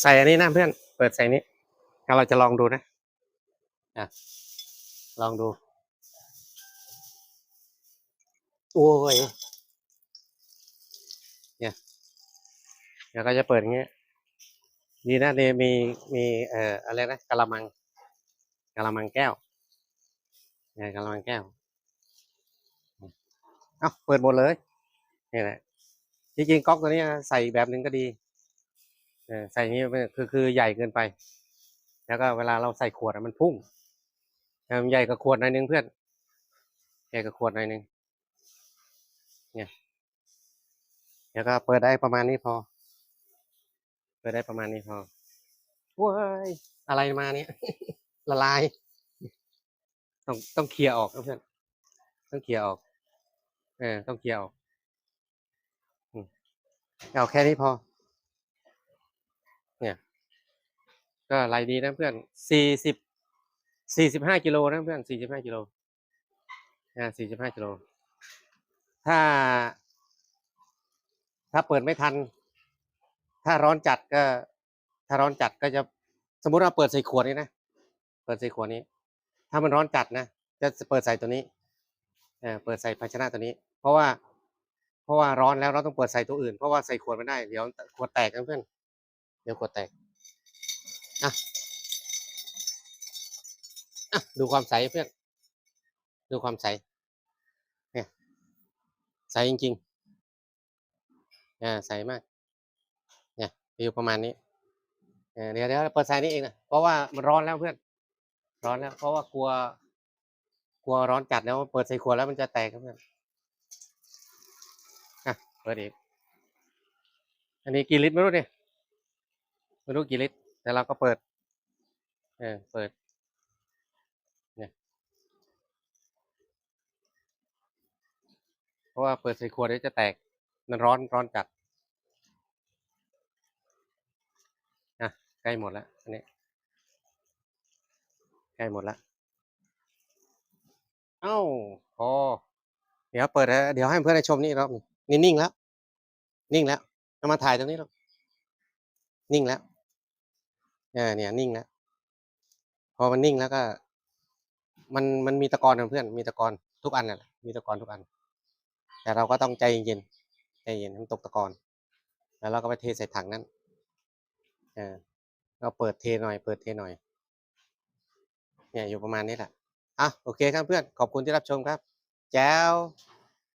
ใส่อันนี้นะเพื่อน เปิดใส่นี้แล้วเราจะลองดูนะอะลองดู โอ้ย เนี่ยเดี๋ยวก็จะเปิดอย่างเงี้ยดีนะเดยมีมีเอ่ออะไรนะกะละมังกะละมังแก้วเนี่ยกะละมังแก้วเอ้าเปิดหมดเลยนี่แหละจริงๆก๊อกตัวนี้ใส่แบบหนึ่งก็ดี ใส่อย่างนี้คือคือใหญ่เกินไป แล้วก็เวลาเราใส่ขวดอะมันพุ่งมันใหญ่กับขวดหน่อยนึงเพื่อนใหญ่กับขวดหน่อยนึงเนี่ยแล้วก็เปิดได้ประมาณนี้พอ เปิดได้ประมาณนี้พอว้ายอะไรมาเนี่ย ละลาย ต้องต้องเคลียร์ออกเพื่อนต้องเคลียร์ออก เออ ต้องเคลียร์ออกเอาแค่นี้พอ เนี่ย ก็ไหลดีนะเพื่อนสี่สิบสี่สิบห้ากิโลนะเพื่อนสี่สิบห้ากิโลอ่าสี่สิบห้ากิโล ถ้า ถ้าเปิดไม่ทัน ถ้าร้อนจัดก็ ถ้าร้อนจัดก็จะสมมุติว่าเปิดใส่ขวดนี้นะเปิดใส่ขวดนี้ ถ้ามันร้อนจัดนะจะเปิดใส่ตัวนี้เออเปิดใส่ภาชนะตัวนี้ เพราะว่า เพราะว่าร้อนแล้วเราต้องเปิดใส่ตัวอื่น เพราะว่าใส่ขวดไม่ได้ เดี๋ยวขวดแตกนะเพื่อน เดี๋ยวขวดแตกอะอะดูความใสเพื่อนดูความใสเนี่ยใสจริงๆอ่าใสมากเนี่ยอยู่ประมาณนี้เออเดี๋ยวเดี๋ยวเปิดใส่นี่เองนะเพราะว่ามันร้อนแล้วเพื่อน ร้อนแล้ว เพราะว่ากลัว กลัวร้อนจัดแล้วเปิดใส่ขวดแล้วมันจะแตกครับเพื่อนอะเปิดอีกอันนี้กี่ลิตรไม่รู้เนี่ย ไม่รู้กี่ลิตร แต่เราก็เปิด เออ เปิด เนี่ย เพราะว่าเปิดใส่ขวดเดี๋ยวจะแตก มันร้อนร้อนจัด อะ ใกล้หมดแล้วอันนี้ ใกล้หมดแล้ว เอ้า พอ เดี๋ยวเปิดแล้วเดี๋ยวให้เพื่อนได้ชมนี่รอบนี่นิ่งแล้ว นิ่งแล้วเอามาถ่ายตรงนี้แล้วนิ่งแล้ว เออเนี่ยนิ่งแล้วพอมันนิ่งแล้วก็ มันมันมีตะกอนนะเพื่อนมีตะกอนทุกอันน่ะมีตะกอนทุกอัน แต่เราก็ต้องใจเย็นใจเย็นมันตกตะกอนแล้วเราก็ไปเทใส่ถังนั้นเออเราเปิดเทหน่อย เปิดเทหน่อย เนี่ยอยู่ประมาณนี้แหละอะโอเคครับเพื่อนขอบคุณที่รับชมครับ แจ้ว